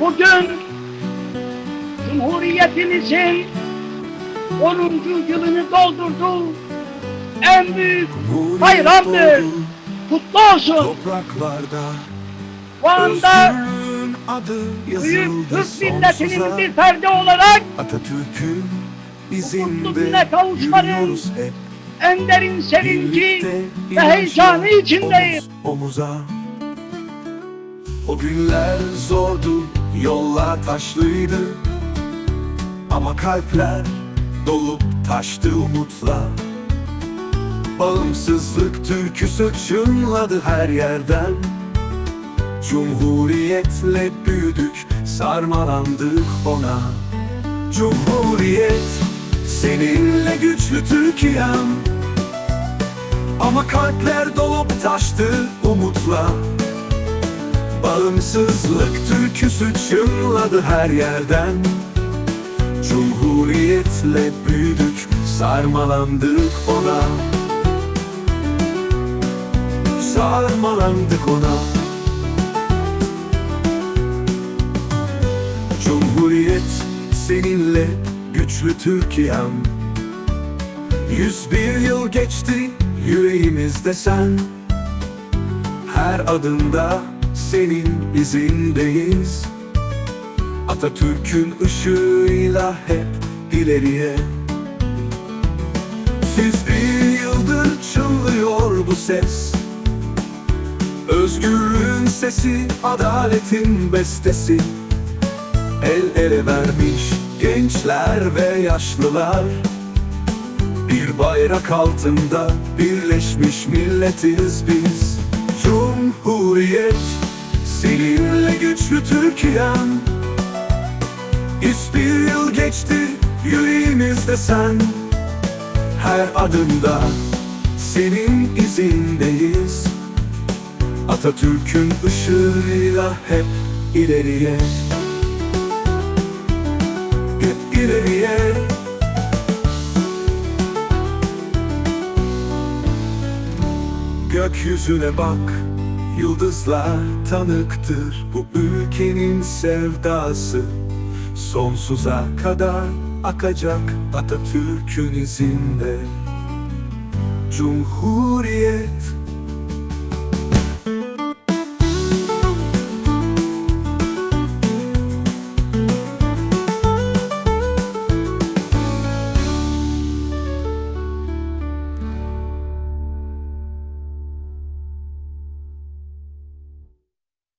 Bugün Cumhuriyetimizin 10. yılını doldurdu. En büyük bayramdır. Kutlu olsun. Topraklarda Bu anda büyük Türk milletinin bir ferdi olarak Atatürk'ün Mutluluğuna kavuşmanın en derin sevinci ve heyecanı içindeyim. Omuz omuza O günler zordu Yollar taşlıydı Ama kalpler Dolup taştı umutla Bağımsızlık türküsü çınladı her yerden. Cumhuriyetle büyüdük Sarmalandık ona. Cumhuriyet Seninle güçlü Türkiye'm. Ama kalpler dolup taştı umutla Bağımsızlık türküsü çınladı her yerden. Cumhuriyetle büyüdük, sarmalandık ona. Sarmalandık ona. Cumhuriyet seninle güçlü Türkiye'm. Yüz bir yıl geçti yüreğimizde sen. Her adımda senin izindeyiz. Atatürk'ün ışığıyla hep ileriye. Siz bir yıldır çınlıyor bu ses. Özgürlüğün sesi, adaletin bestesi. El ele vermiş gençler ve yaşlılar. Bir bayrak altında birleşmiş milletiz biz. Cumhuriyet güçlü Türkiye'm. Yüz bir yıl geçti yüreğimizde sen. Her adımda senin izindeyiz. Atatürk'ün ışığıyla hep ileriye. Hep ileriye. Gökyüzüne bak, yıldızlar tanıktır Bu ülkenin sevdası. Sonsuza kadar akacak Atatürk'ün izinde. Cumhuriyet